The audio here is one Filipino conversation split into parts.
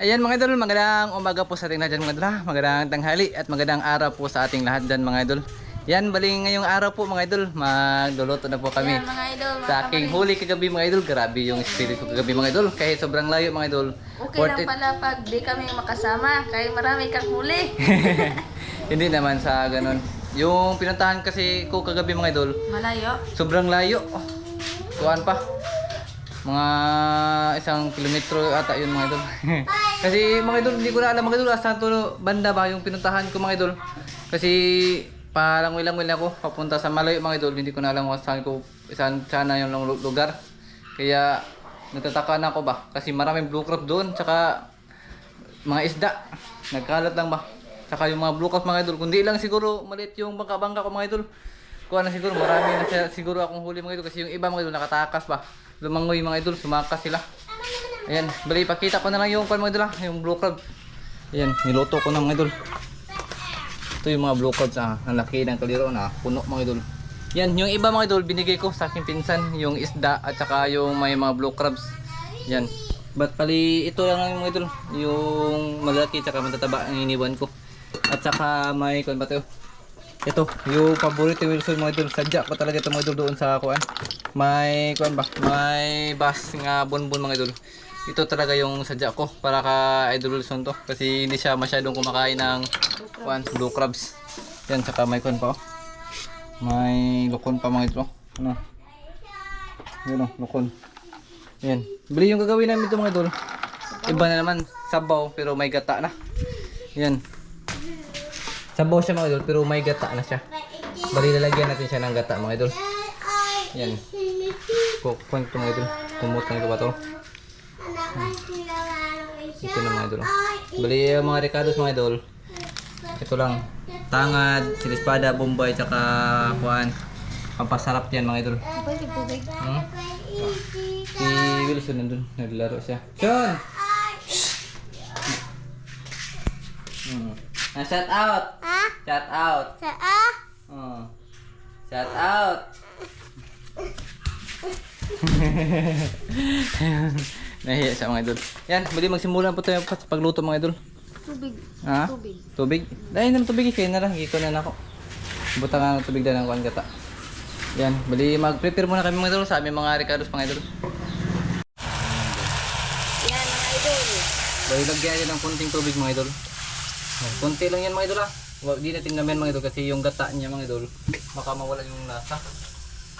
Ayan mga idol, magandang umaga po sa ating lahat dyan mga idol ha. Magandang tanghali at magandang araw po sa ating lahat dyan mga idol. Yan, bali ngayong araw po mga idol, magluluto na po kami. Yan mga idol, mga Sa aking huli kagabi mga idol, grabe yung spirit ko kagabi mga idol. Kahit sobrang layo mga idol. Okay lang it. pala pag di kami makasama, kaya marami kang huli. Hindi naman sa ganun. Yung pinuntahan kasi ko kagabi mga idol, Malayo. sobrang layo. Oh, tuwan pa. Mga isang kilometro ata yun mga idol. Kasi mga idol, hindi ko na alam mga idol, saan to banda ba yung pinuntahan ko mga idol. Kasi parang wilang wilang ako papunta sa malayo mga idol, hindi ko na alam kung saan ko, saan sana yung lu- lugar. Kaya nagtataka na ako ba, kasi maraming blue crop doon, tsaka mga isda, nagkalat lang ba. Tsaka yung mga blue crop mga idol, kundi lang siguro maliit yung bangka-bangka ko mga idol. Kuha na siguro, marami na siguro akong huli mga idol kasi yung iba mga idol nakatakas ba. Lumangoy mga idol, sumakas sila. Ayan, bali pakita ko na lang yung pan mga idol ah, yung blue crab. Ayan, niluto ko na mga idol. Ito yung mga blue crabs ah, ang laki ng kaliro na puno mga idol. Yan, yung iba mga idol binigay ko sa aking pinsan, yung isda at saka yung may mga blue crabs. Yan. But pali ito lang yung mga idol, yung malaki at saka matataba ang iniwan ko. At saka may kuan ba to? Ito, yung paborito Wilson mga idol. Sadya ko talaga ito mga idol doon sa kuan. May kuan ba? May bas nga bonbon mga idol. Ito talaga yung sadya ko para ka idol Wilson to kasi hindi siya masyadong kumakain ng kuan blue crabs. Yan saka may kuan pa oh. May lukon pa mga idol. oh. Ano? Yan oh, lukon. Yan. Bali yung gagawin namin ito mga idol. Iba na naman, sabaw pero may gata na. Yan. Sabaw siya mga idol pero may gata na siya. Bali lalagyan natin siya ng gata mga idol. Yan. Kukuhan ito mga idol. Kumot na ito ba ito? Ito na mga idol. Bali mga ricados mga idol. Ito lang. Tangad, silispada, bombay, tsaka kuhan. Pampasarap yan mga idol. Hmm? Si Wilson nandun. Naglaro siya. Sean! Hmm. Ah, shout out! Ah? Shout out! Sa ah? Oh. Shout out! Nahiya siya mga idol. Yan, bali magsimulan po tayo sa pagluto mga idol. Tubig. Ha? Tubig. Tubig? Dahil ng tubig kayo na lang. Iko na na ako. Buta nga ng tubig dahil ng kuhan gata. Yan, bali mag-prepare muna kami mga idol sa aming mga Ricardos mga idol. Yan mga idol. Bali lagyan natin ng kunting tubig mga idol. Yan, Kunti lang yan mga idol ha. Wag di natin namin mga idol kasi yung gata niya mga idol baka mawala yung lasa.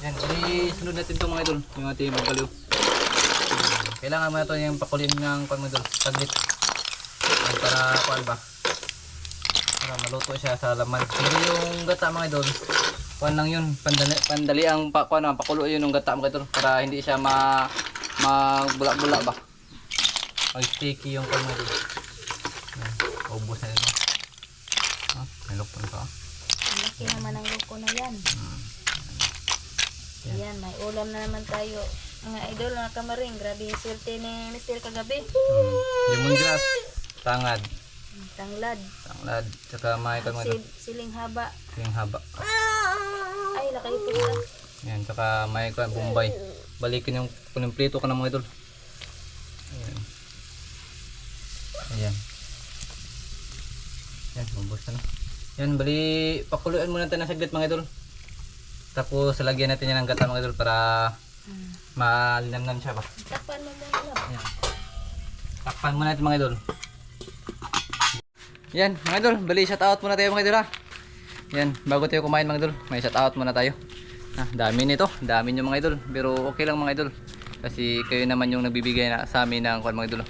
Yan, bali sunod natin to mga idol. Yung ating magaliw. Kailangan mo ito yung pakulin ng pan mga idol. Saglit. Para kuan ba? Para maluto siya sa laman. Hindi yung gata mga idol. Kuan lang yun. Pandali, pandali ang pa, kuan, pakulo yun yung gata mga idol. Para hindi siya ma magbula-bula ba. Mag sticky yung mga idol. Ubos na ito. Ah, may lupon pa. Ang laki naman ang luko na yan. Yan. Yan, may ulam na naman tayo. Mga idol, mga kamaring, grabe yung swerte ni Mr. kagabi. Hmm. Lemongrass, tangad, Tanglad, tanglad, tsaka may kuan mga siling haba. Yung haba. Ay, laki po sila. Yan, tsaka may kuan bombay. Balikin yung kunimplito ka ng mga idol. Ayan. Ayan. Yan, ubos na. Yan, bali, pakuluan muna natin ng saglit mga idol. Tapos, lagyan natin yan ng gata mga idol para Hmm. malinamnam siya ba. Takpan mo muna. Ayan. Takpan muna natin mga idol. Yan, mga idol, bali shout out muna tayo mga idol ha. Yan, bago tayo kumain mga idol, may shout out muna tayo. Ah, dami nito, dami nyo mga idol, pero okay lang mga idol. Kasi kayo naman yung nagbibigay na sa amin ng kuan mga idol.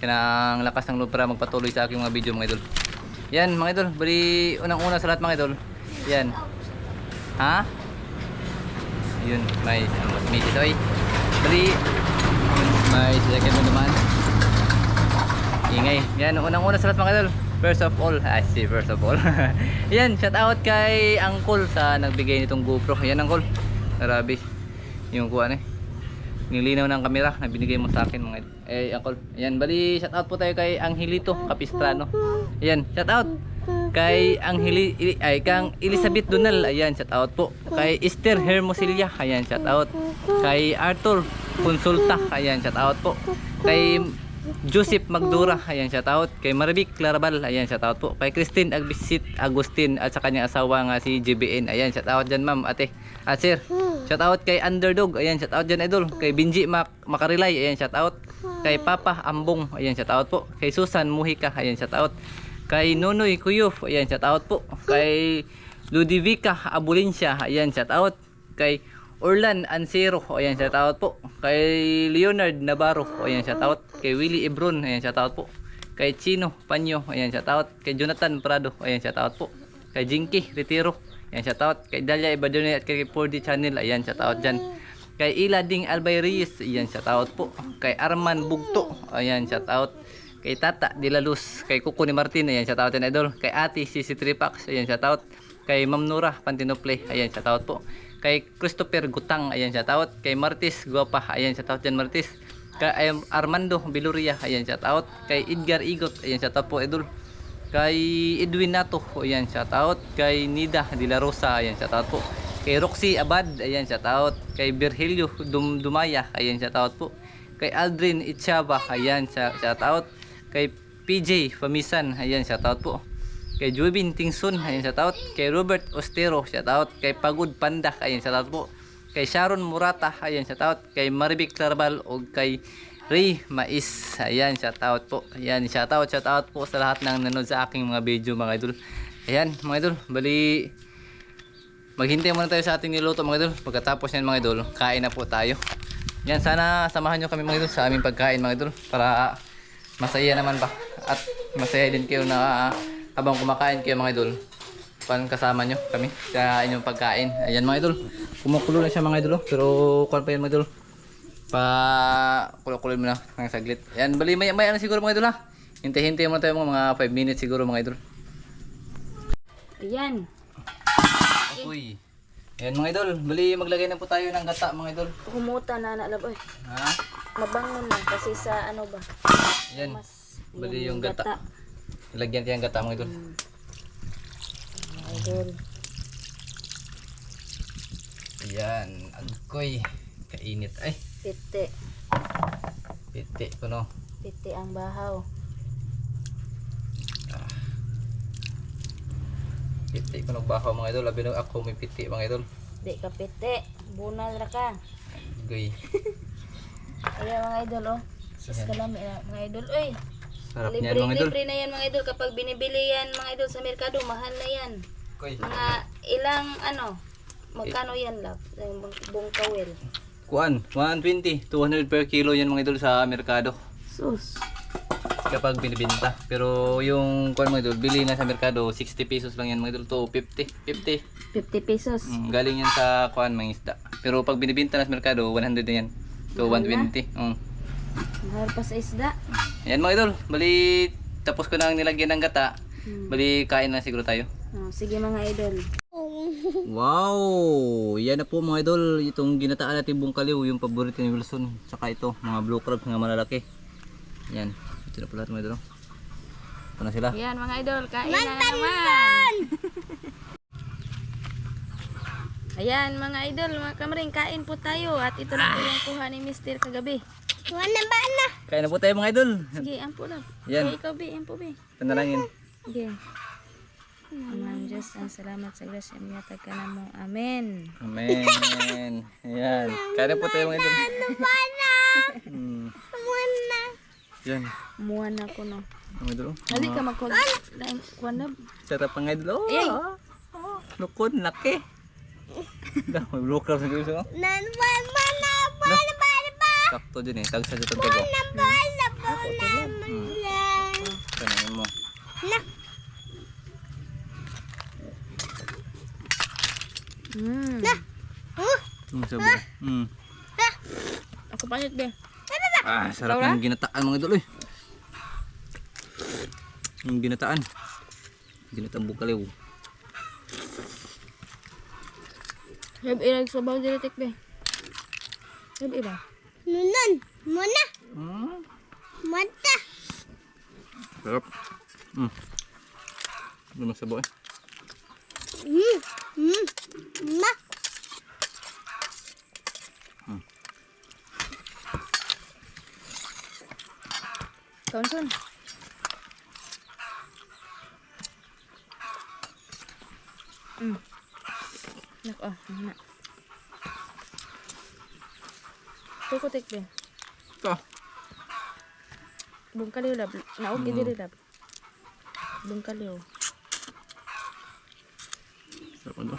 Kaya ng lakas ng loob para magpatuloy sa aking mga video mga idol. Yan mga idol, bali unang-una sa lahat mga idol. Yan. Ha? Yun, may may ito ay. Bali may second mo naman. Ingay. Yan, unang-una sa lahat mga idol. First of all, I see first of all. Yan, shout out kay Uncle sa nagbigay nitong GoPro. Yan Uncle. Grabe. Yung kuha eh. Nilinaw ng kamera na binigay mo sa akin mga. Eh Uncle. Yan, bali shout out po tayo kay Angelito Capistrano. Yan, shout out kay Angeli Ili- ay kang Elizabeth Donal ayan shout out po kay Esther Hermosilla ayan shout out kay Arthur Consulta ayan shout out po kay Joseph Magdura, ayan shout out. Kay Marvic Clarabal, ayan shout out po. Kay Christine Agbisit Agustin at sa kanyang asawa nga si JBN, ayan shout out dyan ma'am, ate. At sir, shout out kay Underdog, ayan shout out dyan idol. Kay Binji Mac Makarilay, ayan shout out. Kay Papa Ambong, ayan shout out po. Kay Susan Muhika, ayan shout out. Kay Nonoy Kuyuf, ayan shout out po. Kay Ludivica Abulincia, ayan shout out. Kay Orlan Ansero, ayan shout out po. Kay Leonard Navarro, ayan shout out. Kay Willie Ebron, ayan shout out po. Kay Chino Panyo, ayan shout out. Kay Jonathan Prado, ayan shout out po. Kay Jinky Retiro, ayan shout out. Kay Dalia Ibadone at kay 4D Channel, ayan shout out dyan. Kay Ilading Albay ayan shout out po. Kay Arman Bugto, ayan shout out. Kay Tata De La Luz, kay Kuko ni Martin, ayan shout out yan idol. Kay Ate CC Tripax, ayan shout out. Kay Ma'am Nura Pantinople, ayan shout out po. Kay Christopher Gutang, ayan shout out. Kay Martis Guapa, ayan shout out dyan Martis. Kay Armando Biluria, ayan shout out. Kay Edgar Igot, ayan shout out po idol. Kay Edwin Nato, ayan shout out. Kay Nida De La Rosa, ayan shout out po. Kay Roxy Abad, ayan shout out. Kay Virgilio Dum Dumaya, ayan shout out po. Kay Aldrin Itchaba, ayan shout out. Kay PJ Pamisan, ayan shout out po. Kay Juebin Tingsun, ayan shout out. Kay Robert Ostero, shout out. Kay Pagod Panda, ayan shout out po. Kay Sharon Murata, ayan shout out. Kay Maribik Clarbal o kay Ray Mais, ayan shout out po. Ayan shout out, shout out po sa lahat ng nanood sa aking mga video mga idol. Ayan mga idol, bali maghintay muna tayo sa ating niluto mga idol. Pagkatapos yan mga idol, kain na po tayo. Yan sana samahan nyo kami mga idol sa aming pagkain mga idol para masaya naman ba at masaya din kayo na habang kumakain kayo mga idol pan kasama nyo kami sa inyong pagkain. Ayan mga idol kumukulo na siya mga idol oh. pero kuwan pa yan mga idol. Pa kulo-kulo mo na ng saglit. Ayan bali maya maya na siguro mga idol ha? Hintay-hintay mo tayo mga 5 minutes siguro mga idol. Ayan. uy. Ayan mga idol bali maglagay na po tayo ng gata mga idol. Humuta na nalab. Oy, ha? Mabangon na kasi sa ano ba? ayan Mas bali yung gata lagyan tayo ng gata mga idol Mm. Mga idol. ayan agkoy kainit ay Piti. piti ko no Piti ang bahaw. Piti ko nagbaho mga idol. Labi na ako may piti mga idol. Di ka piti. Bunal ra ka. Goy. Kaya mga idol oh. Sus kalami na mga idol. Uy, Sarap niyan libre, mga idol. libre na yan mga idol. Kapag binibili yan mga idol sa merkado, mahal na yan. Goy. Mga ilang ano, magkano yan love? Yung buong kawil. Kuan, 120, 200 per kilo yan mga idol sa merkado. Sus. Kapag binibenta. Pero yung kuan mga idol, bili na sa merkado, 60 pesos lang yan mga idol. To 50, 50. 50 pesos. Mm, galing yan sa kuan mga isda. Pero pag binibenta na sa merkado, 100 na yan. To 120. Mm. Mahal pa sa isda. Yan mga idol, bali tapos ko nang nilagyan ng gata. Hmm. Bali kain na siguro tayo. Oh, sige mga idol. Wow! Yan na po mga idol, itong ginataan natin bungkaliw, yung paborito ni Wilson. Saka ito, mga blue crabs nga malalaki. Yan, ito na po lahat mga idol. Ito na sila. Yan mga idol, kain na naman. Ayan mga idol, mga kamaring, kain po tayo. At ito na po yung kuha ni Mister kagabi. Kain na po tayo mga idol. Sige, ampo lang. Yan. Kaya ikaw, Bi, ampo, Bi. Panalangin. Sige. Amang Diyos, ang salamat sa grasya mo yatag ka na mo. Amen. Amen. Yan. Kain na po tayo mga idol. Hmm. Yan. Muwan ako no. Mga idol. oh. Hali ka magkod. Lain, kuwan na. Sarap mga idol. Oh, Ay. Oh, Lukon, laki. Dah, may crabs na gusto ko. Sakto din eh. Tagsa sa tantago. Hmm. Kanain mo. Mm. Hmm, sabo. Hmm. Ako panit, Bi. Ah, sarap Laura? ng ginataan mga idol eh. Yung ginataan. Ginataan bukaliw. Heb, ilag sabaw dilitik, Bi. Heb, iba. Nunan. Muna. Mm. Mata. Sarap. Mm. Ano masabo eh? Mm. Mm. Ma. Mm. Tonton. Mm. Nak, oh, nak. Na. Tukutik din. Ito. Bung kaliw lab. Naog Mm. mm. lab. Bung kaliw. Sarap ano?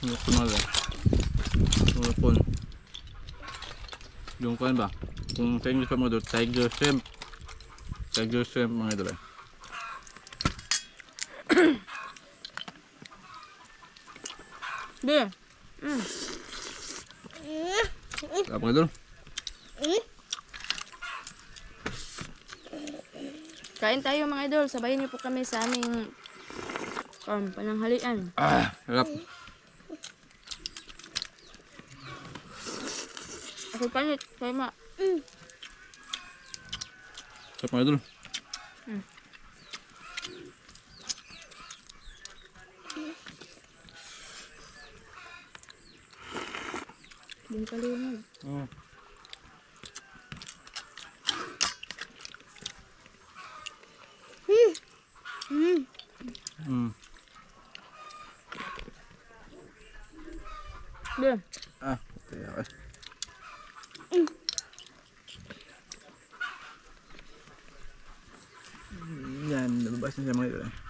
Ano ko na lang. Ano po? Yung kuhan ba? Kung sa English pa mga doon, tiger shrimp. Tiger shrimp mga idol eh. Di. Mm. Sarap mga idol. Kain tayo mga idol. Sabayin niyo po kami sa aming um, pananghalian. Ah, sarap. Ako panit. Kaya ma. Sarap mga idol. Bung kaliw mo. Oh. Mm. Mm. Di. Ah, kaya eh. Yan, nababas na siya mga idol eh. Yan.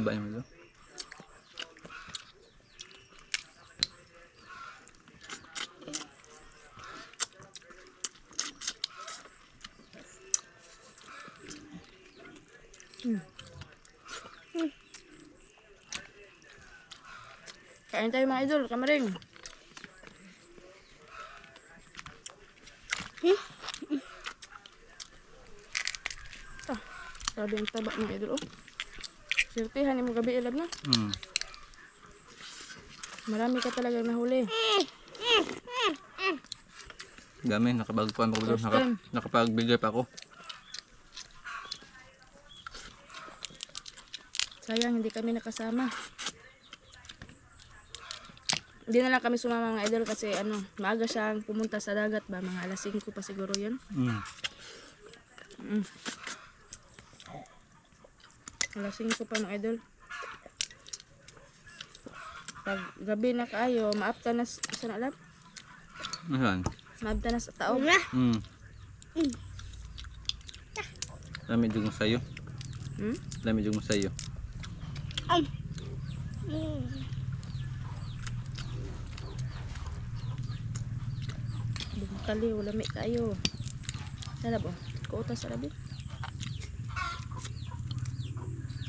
Sarap mga idol. Mamya ma. Mm. Mm. Kayo? Taba yung ito. Kain tayo mga idol. Kamaring. Ah, sabi ang taba mga idol. Oh. Sirtihan mo gabi ilab na. Mm. Marami ka talagang nahuli. Dami, nakapagpuan pa ako doon. Naka, nakapagbigay pa ako. Sayang, hindi kami nakasama. Hindi na lang kami sumama mga idol kasi ano, maaga siyang pumunta sa dagat ba? Mga alas 5 pa siguro yun. Mm. Mm. Alas 5 pa mga idol. Pag gabi na kayo, maapta na sa alam? Ayan. Maapta na sa tao. Mm. Dami jug mo sa'yo. Hmm? Dami jug mo sa'yo. Ay. Mm. Bukali, wala may kayo. Sarap oh. Kuutas sa labi.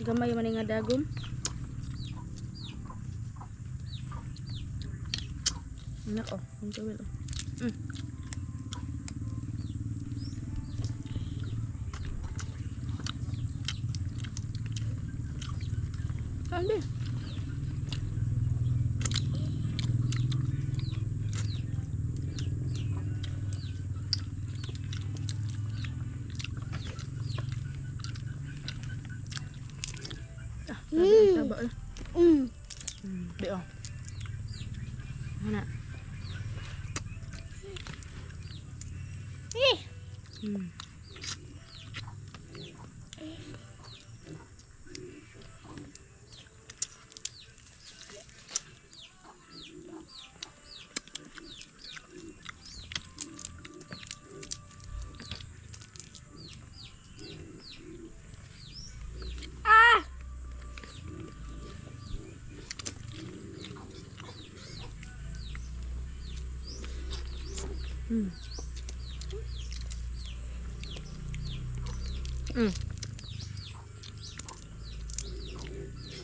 Gamay man nga dagom. Anak oh, ang tawil oh. Mm. Ande. Ah, mm. taba eh. Mm. Hmm, di oh. Mana? Eh. Hmm.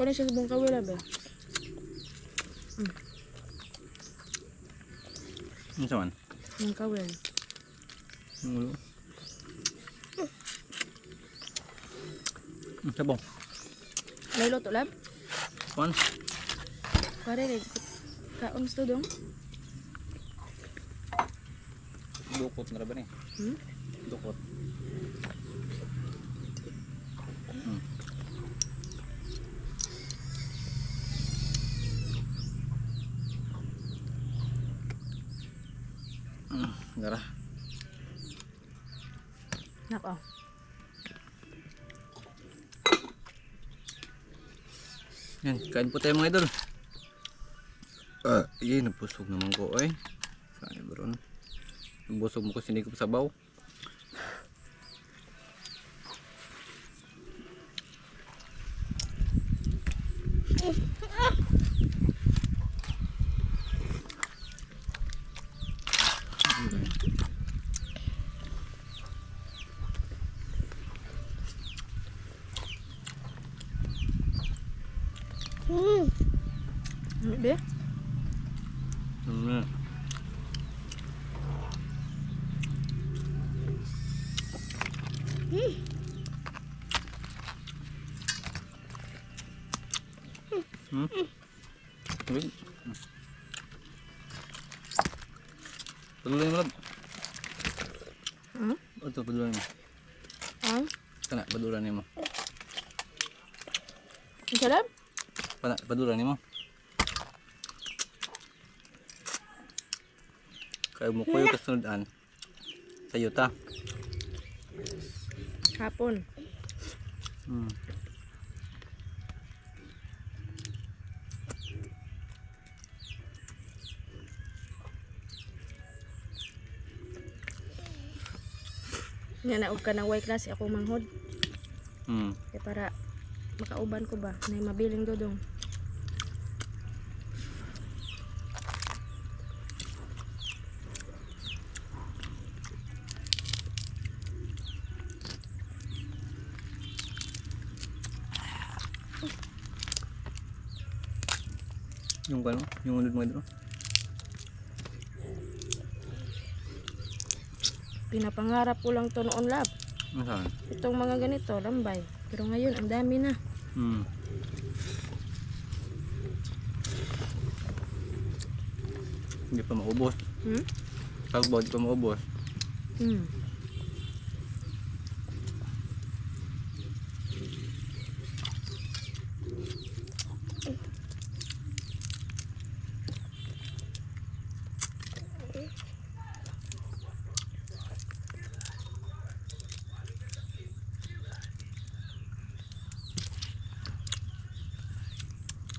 Kunin siya sa buong kawila ba? Ano man? Buong kawil. Ang ulo. Mm, sabong. May luto lab? Kuan? Pare, kaon sa dong. Dukot na ba ni? Hmm? Dukot. Hmm. Hmm, gara. Nako. Yan, kain po tayo mga idol. Ah, iya, nabusog naman ko ay. Saan ba ron? Nabusog mo ko sinikop sa baw. Hmm. Ano ba? Hmm. Hmm. Wait. Padulan mo lab. Hmm? Ito, padulan mo. Ang? Kana, padulan mo. Ang sarap? Pana, padulan mo. Kaya mo ko yung kasunod-an. Sa'yo ta. Hapon. Hmm. Nga naog ka ng white class ako manghod. Hmm. Kaya para makauban ko ba na mabiling dodong. Yung ano? Yung unod mo dito? Pinapangarap ko lang to noon lab. Saan? Itong mga ganito, lambay. Pero ngayon, ang dami na. Hmm. Hindi pa maubos. Hmm? Tagbaw, di pa maubos. Hmm.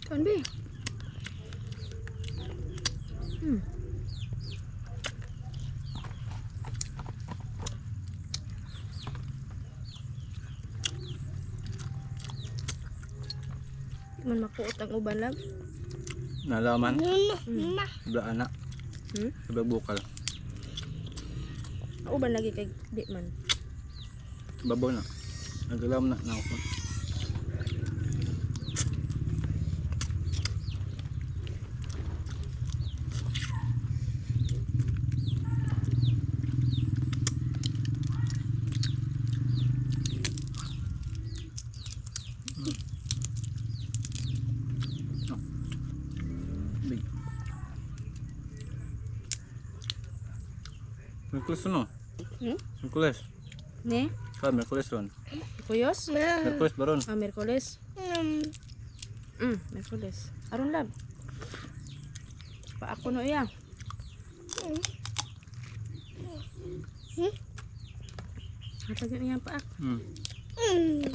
Tuan B. Hmm. Di man makuot ang uban lang. Nalaman. Mama. Ibla anak. Hmm? Ibla bukal. Uban lagi kay di man. Babaw na. Nagalam na. na ako. Merkulis no? Hmm? Merkulis. Ne? Ka, Merkulis ron. Kuyos? Merkulis baron. Ah, Merkulis. Hmm. Mm, Merkulis. Aron lab. Pa ako no iya. Hmm. Hatag yun iya pa. Hmm. Hmm.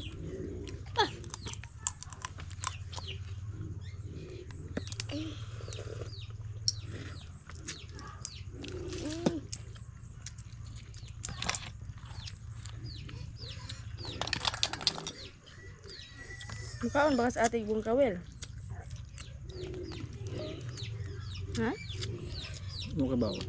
lang baka sa ating bungkawel. Ha? Ano ka ba ako?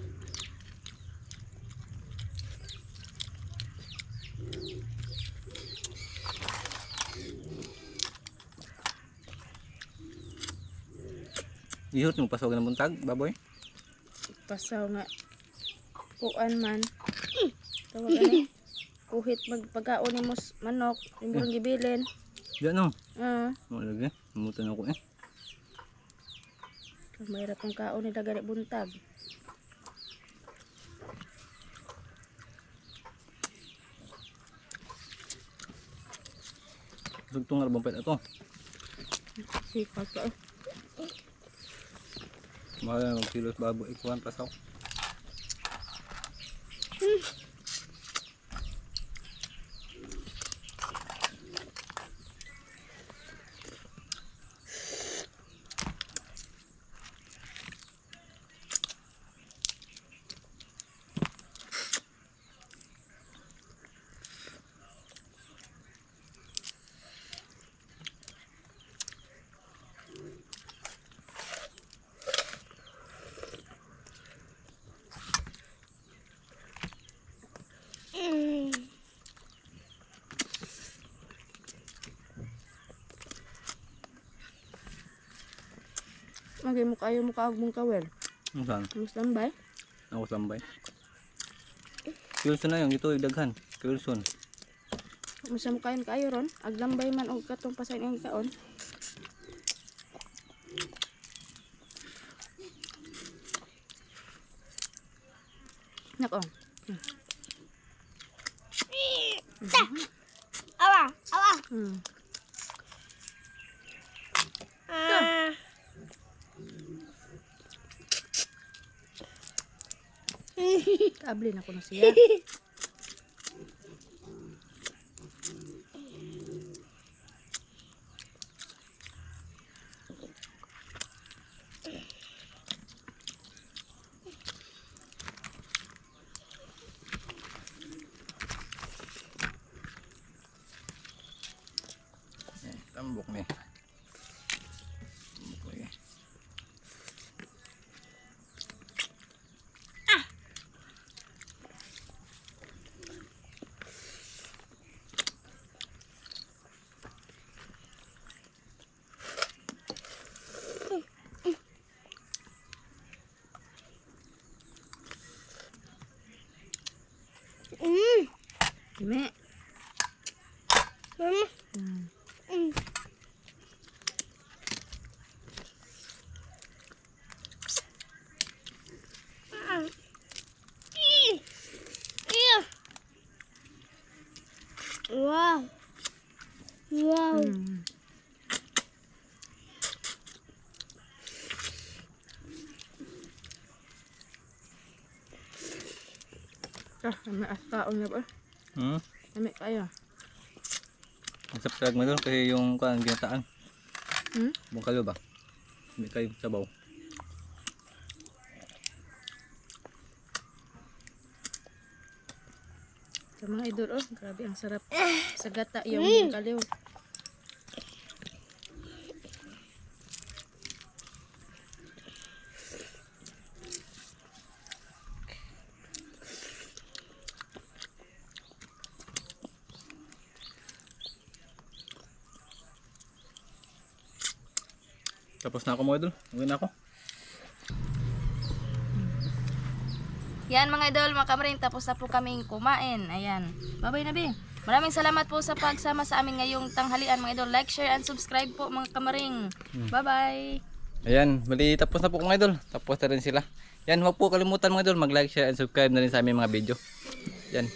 Ihot mo pasaw ng buntag, baboy? Pasaw nga. Kuan man. Tawag ano? Kuhit magpagkaon ni manok, yung eh. gibilin. Diyan no. Ah. Mo lagi. Mutan ako eh. Mahirap ang kaon ni dagari buntag. Tugtong nga bang pwede ito. Sikat ka. eh. Mahal na magkilos baboy. Ikuhan pasaw. Mm. Magay mo kayo mo kaag mong kawel. Ang saan? Mas lambay. Ako sambay. Wilson na yung ito daghan. Wilson. Masa mo kayo kayo ron. Ag lambay man og katong pasay ang kaon. Nako. Awa, awa. Hmm. Ah. Kabli na ko na siya. Tambok ni. うん。め。Ah, may askaon na ba? Hmm? Subscribe mo doon kasi yung kan ginataan. Hmm? Bungkalo ba? Hindi kayo sabaw. Sa mga idol, oh, grabe ang sarap. Sa gata yung kaliw. Tapos na ako mga idol. Uwi na ako. Yan mga idol, mga kamarin, tapos na po kaming kumain. Ayan. Bye-bye na, Bi. Maraming salamat po sa pagsama sa amin ngayong tanghalian mga idol. Like, share, and subscribe po mga kamaring. Bye-bye. Ayan, bali tapos na po mga idol. Tapos na rin sila. Yan, huwag po kalimutan mga idol, mag-like, share, and subscribe na rin sa aming mga video. Yan.